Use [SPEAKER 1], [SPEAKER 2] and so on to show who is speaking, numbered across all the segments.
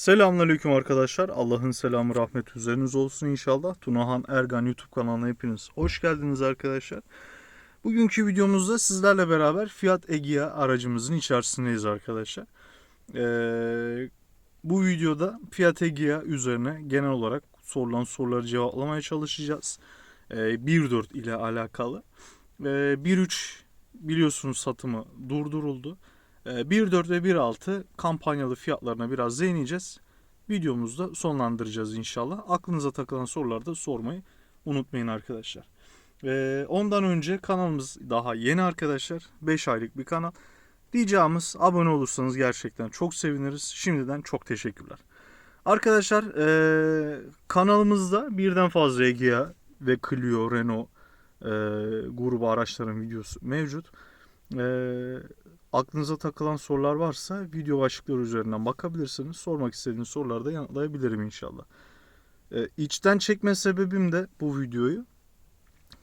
[SPEAKER 1] Selamünaleyküm arkadaşlar. Allah'ın selamı rahmeti üzeriniz olsun inşallah. Tunahan Ergan YouTube kanalına hepiniz hoş geldiniz arkadaşlar. Bugünkü videomuzda sizlerle beraber Fiat Egea aracımızın içerisindeyiz arkadaşlar. Ee, bu videoda Fiat Egea üzerine genel olarak sorulan soruları cevaplamaya çalışacağız. Ee, 1.4 ile alakalı. Ee, 1.3 biliyorsunuz satımı durduruldu. Ee, 1.4 ve 1.6 kampanyalı fiyatlarına biraz değineceğiz. Videomuzda sonlandıracağız inşallah. Aklınıza takılan soruları da sormayı unutmayın arkadaşlar. Ee, ondan önce kanalımız daha yeni arkadaşlar. 5 aylık bir kanal. Diyeceğimiz abone olursanız gerçekten çok seviniriz. Şimdiden çok teşekkürler. Arkadaşlar ee, kanalımızda birden fazla Egea ve Clio, Renault ee, grubu araçların videosu mevcut. Ee, aklınıza takılan sorular varsa video başlıkları üzerinden bakabilirsiniz. Sormak istediğiniz soruları da yanıtlayabilirim inşallah. Ee, içten çekme sebebim de bu videoyu.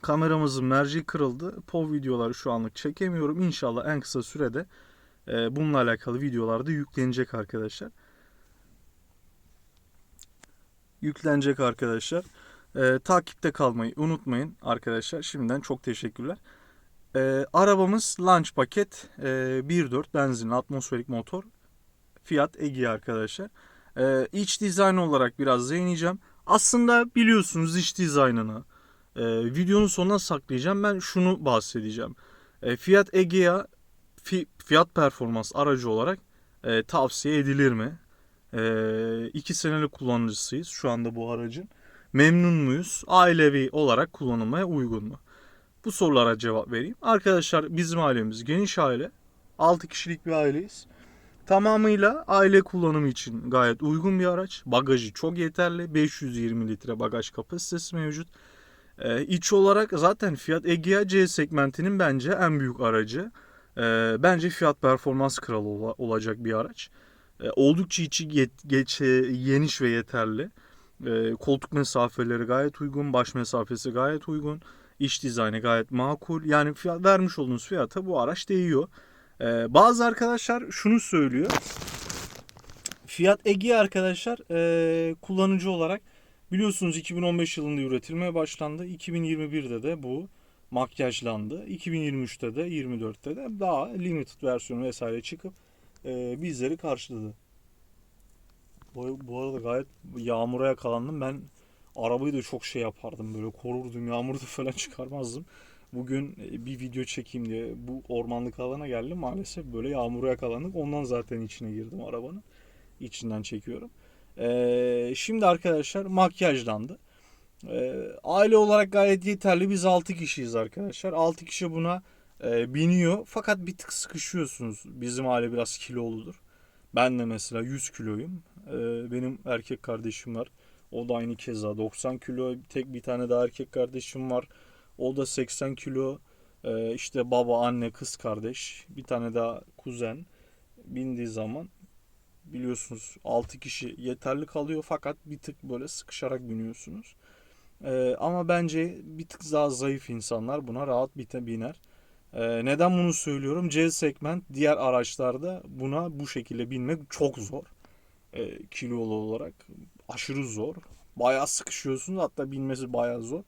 [SPEAKER 1] Kameramızın merci kırıldı. POV videoları şu anlık çekemiyorum. İnşallah en kısa sürede e, bununla alakalı videolar da yüklenecek arkadaşlar. Yüklenecek arkadaşlar. Ee, takipte kalmayı unutmayın arkadaşlar. Şimdiden çok teşekkürler. Ee, arabamız launch paket e, 1.4 benzinli atmosferik motor Fiat Egea arkadaşlar. Ee, iç dizayn olarak biraz değineceğim. Aslında biliyorsunuz iç dizaynını e, videonun sonuna saklayacağım. Ben şunu bahsedeceğim. E, Fiat Egea fi, fiyat performans aracı olarak e, tavsiye edilir mi? E, iki senelik kullanıcısıyız şu anda bu aracın. Memnun muyuz? Ailevi olarak kullanılmaya uygun mu? Bu sorulara cevap vereyim. Arkadaşlar bizim ailemiz geniş aile. 6 kişilik bir aileyiz. Tamamıyla aile kullanımı için gayet uygun bir araç. Bagajı çok yeterli. 520 litre bagaj kapasitesi mevcut. Ee, iç olarak zaten Fiat Egea C segmentinin bence en büyük aracı. Ee, bence fiyat performans kralı ola- olacak bir araç. Ee, oldukça içi yet- geç, e, geniş ve yeterli. Ee, koltuk mesafeleri gayet uygun. Baş mesafesi gayet uygun. İç dizaynı gayet makul. Yani fiyat, vermiş olduğunuz fiyata bu araç değiyor. Ee, bazı arkadaşlar şunu söylüyor. Fiat Egea arkadaşlar ee, kullanıcı olarak biliyorsunuz 2015 yılında üretilmeye başlandı. 2021'de de bu makyajlandı. 2023'te de 24'te de daha limited versiyonu vesaire çıkıp ee, bizleri karşıladı. Bu, bu arada gayet yağmura yakalandım. Ben arabayı da çok şey yapardım böyle korurdum yağmurda falan çıkarmazdım. Bugün e, bir video çekeyim diye bu ormanlık alana geldim maalesef böyle yağmura yakalandık ondan zaten içine girdim arabanın içinden çekiyorum. Ee, şimdi arkadaşlar makyajlandı. Ee, aile olarak gayet yeterli biz 6 kişiyiz arkadaşlar 6 kişi buna e, biniyor fakat bir tık sıkışıyorsunuz bizim aile biraz kiloludur. Ben de mesela 100 kiloyum. Ee, benim erkek kardeşim var. O da aynı keza 90 kilo. Tek bir tane daha erkek kardeşim var. O da 80 kilo. Ee, işte baba, anne, kız kardeş. Bir tane daha kuzen bindiği zaman biliyorsunuz 6 kişi yeterli kalıyor fakat bir tık böyle sıkışarak biniyorsunuz. Ee, ama bence bir tık daha zayıf insanlar buna rahat bite biner. Ee, neden bunu söylüyorum? C segment diğer araçlarda buna bu şekilde binmek çok zor. Ee, kilolu olarak aşırı zor. Bayağı sıkışıyorsunuz hatta binmesi bayağı zor.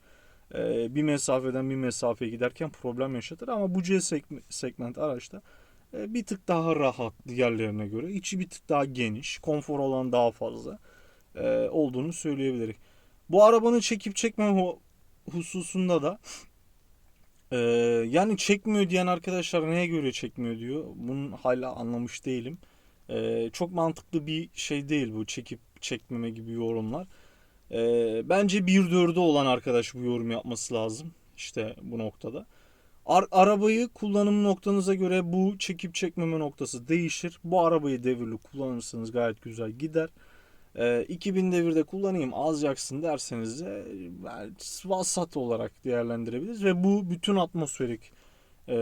[SPEAKER 1] Ee, bir mesafeden bir mesafeye giderken problem yaşatır ama bu C seg- segment araçta e, bir tık daha rahat diğerlerine göre. İçi bir tık daha geniş, konfor olan daha fazla e, olduğunu söyleyebiliriz. Bu arabanın çekip çekmeme hu- hususunda da e, yani çekmiyor diyen arkadaşlar neye göre çekmiyor diyor. Bunun hala anlamış değilim. E, çok mantıklı bir şey değil bu çekip çekmeme gibi yorumlar. Ee, bence 1.4'ü olan arkadaş bu yorum yapması lazım. İşte bu noktada. Ar- arabayı kullanım noktanıza göre bu çekip çekmeme noktası değişir. Bu arabayı devirli kullanırsanız gayet güzel gider. Ee, 2000 devirde kullanayım az yaksın derseniz de yani vasat olarak değerlendirebiliriz. Ve bu bütün atmosferik e,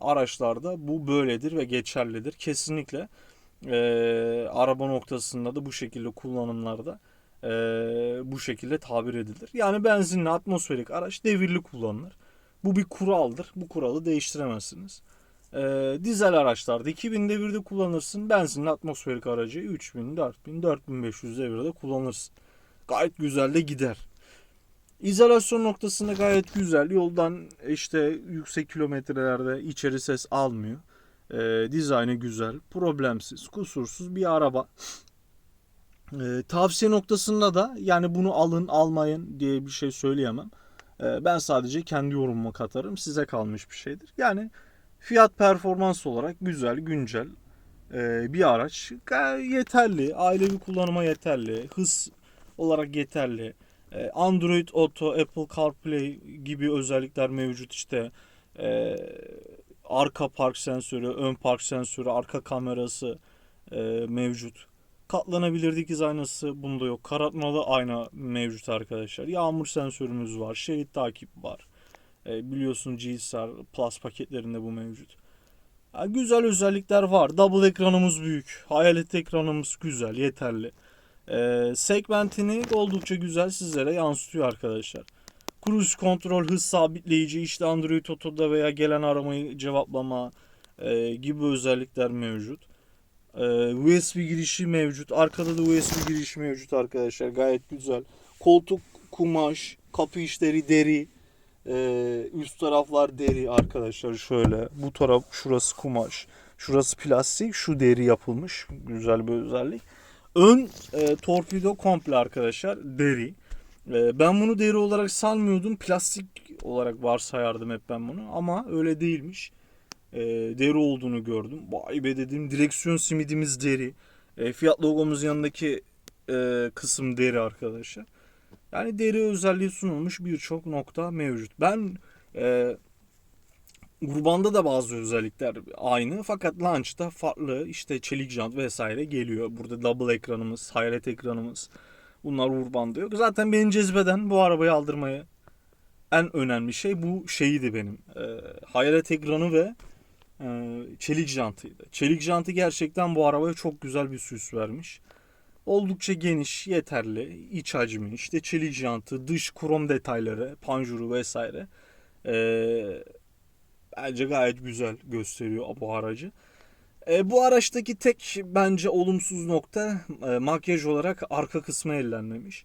[SPEAKER 1] araçlarda bu böyledir ve geçerlidir. Kesinlikle e, araba noktasında da bu şekilde kullanımlarda e, bu şekilde tabir edilir. Yani benzinli atmosferik araç devirli kullanılır. Bu bir kuraldır. Bu kuralı değiştiremezsiniz. Ee, dizel araçlarda 2000 devirde kullanırsın. Benzinli atmosferik aracı 3000, 4000, 4500 devirde kullanırsın. Gayet güzel de gider. İzolasyon noktasında gayet güzel. Yoldan işte yüksek kilometrelerde içeri ses almıyor. Ee, dizaynı güzel, problemsiz, kusursuz bir araba. Ee, tavsiye noktasında da yani bunu alın almayın diye bir şey söyleyemem. Ee, ben sadece kendi yorumumu katarım. Size kalmış bir şeydir. Yani fiyat performans olarak güzel, güncel e, bir araç. Yeterli. Ailevi kullanıma yeterli. Hız olarak yeterli. E, Android Auto, Apple CarPlay gibi özellikler mevcut işte. E, arka park sensörü, ön park sensörü, arka kamerası e, mevcut. Katlanabilir dikiz aynası bunda yok. Karartmalı ayna mevcut arkadaşlar. Yağmur sensörümüz var. Şerit takip var. E, biliyorsun GSR Plus paketlerinde bu mevcut. Ha, güzel özellikler var. Double ekranımız büyük. Hayalet ekranımız güzel, yeterli. E, segmentini oldukça güzel sizlere yansıtıyor arkadaşlar. Cruise kontrol, hız sabitleyici, işte Android Auto'da veya gelen aramayı cevaplama e, gibi özellikler mevcut. Ee, USB girişi mevcut. Arkada da USB girişi mevcut arkadaşlar. Gayet güzel. Koltuk kumaş, kapı işleri deri. Ee, üst taraflar deri arkadaşlar şöyle. Bu taraf şurası kumaş. Şurası plastik. Şu deri yapılmış. Güzel bir özellik. Ön e, torpido komple arkadaşlar deri. E, ben bunu deri olarak sanmıyordum. Plastik olarak varsayardım hep ben bunu. Ama öyle değilmiş e, deri olduğunu gördüm. Vay be dedim direksiyon simidimiz deri. E, Fiat logomuz yanındaki e, kısım deri arkadaşlar. Yani deri özelliği sunulmuş birçok nokta mevcut. Ben e, Urban'da da bazı özellikler aynı fakat Launch'ta farklı işte çelik jant vesaire geliyor. Burada double ekranımız, hayalet ekranımız bunlar Urban'da yok. Zaten beni cezbeden bu arabayı aldırmaya en önemli şey bu şeydi benim. E, hayalet ekranı ve e, çelik jantıydı. Çelik jantı gerçekten bu arabaya çok güzel bir süs vermiş. Oldukça geniş, yeterli, iç hacmi, işte çelik jantı, dış krom detayları, panjuru vesaire. E, bence gayet güzel gösteriyor bu aracı. E, bu araçtaki tek bence olumsuz nokta e, makyaj olarak arka kısmı ellenmemiş.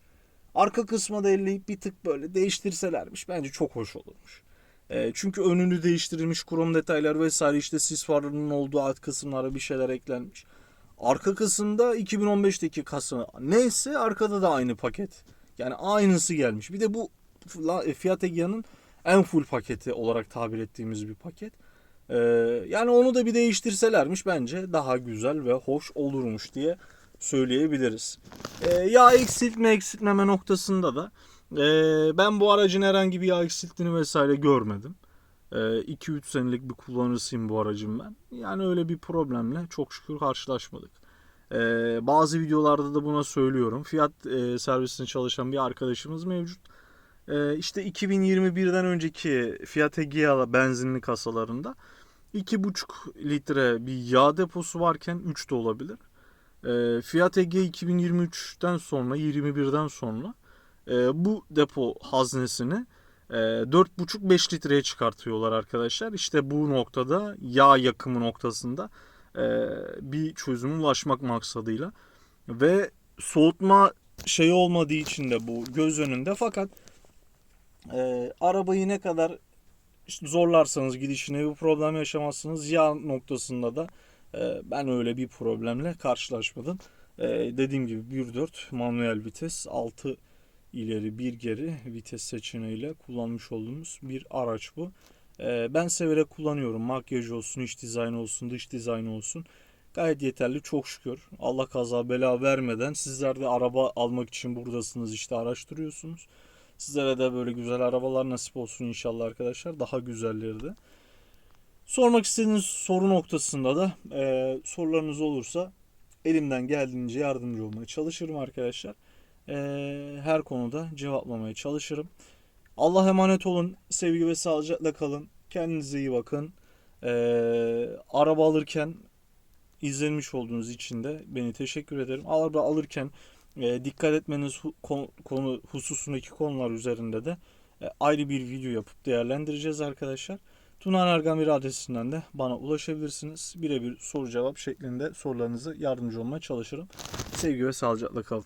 [SPEAKER 1] Arka kısma da elleyip bir tık böyle değiştirselermiş bence çok hoş olurmuş. E, çünkü önünü değiştirilmiş krom detaylar vesaire işte sis farlarının olduğu alt kısımlara bir şeyler eklenmiş. Arka kısımda 2015'teki kasa neyse arkada da aynı paket. Yani aynısı gelmiş. Bir de bu e, Fiat Egea'nın en full paketi olarak tabir ettiğimiz bir paket. Ee, yani onu da bir değiştirselermiş bence daha güzel ve hoş olurmuş diye söyleyebiliriz. Ee, yağ eksiltme eksiltmeme noktasında da ee, ben bu aracın herhangi bir yağ eksilttiğini vesaire görmedim. 2-3 ee, senelik bir kullanıcısıyım bu aracın ben. Yani öyle bir problemle çok şükür karşılaşmadık. Ee, bazı videolarda da buna söylüyorum. Fiyat e, servisinde çalışan bir arkadaşımız mevcut. Ee, işte 2021'den önceki Fiat Egea benzinli kasalarında 2,5 litre bir yağ deposu varken 3 de olabilir. Ee, Fiat Egea 2023'ten sonra 21'den sonra e, bu depo haznesini e, 4,5-5 litreye çıkartıyorlar arkadaşlar. İşte bu noktada yağ yakımı noktasında e, bir çözüme ulaşmak maksadıyla ve soğutma şeyi olmadığı için de bu göz önünde fakat e, arabayı ne kadar zorlarsanız gidişine bir problem yaşamazsınız. Yağ noktasında da e, ben öyle bir problemle karşılaşmadım. E, dediğim gibi 1.4 manuel vites 6 ileri bir geri vites seçeneğiyle kullanmış olduğumuz bir araç bu. Ee, ben severek kullanıyorum. Makyaj olsun, iç dizayn olsun, dış dizayn olsun. Gayet yeterli çok şükür. Allah kaza bela vermeden sizler de araba almak için buradasınız işte araştırıyorsunuz. Sizlere de böyle güzel arabalar nasip olsun inşallah arkadaşlar. Daha güzelleri de. Sormak istediğiniz soru noktasında da e, sorularınız olursa elimden geldiğince yardımcı olmaya çalışırım arkadaşlar e, her konuda cevaplamaya çalışırım. Allah emanet olun. Sevgi ve sağlıcakla kalın. Kendinize iyi bakın. E, araba alırken izlenmiş olduğunuz için de beni teşekkür ederim. Araba alırken e, dikkat etmeniz hu, konu, konu hususundaki konular üzerinde de e, ayrı bir video yapıp değerlendireceğiz arkadaşlar. Tunan Ergamir adresinden de bana ulaşabilirsiniz. Birebir soru cevap şeklinde sorularınızı yardımcı olmaya çalışırım. Sevgi ve sağlıcakla kalın.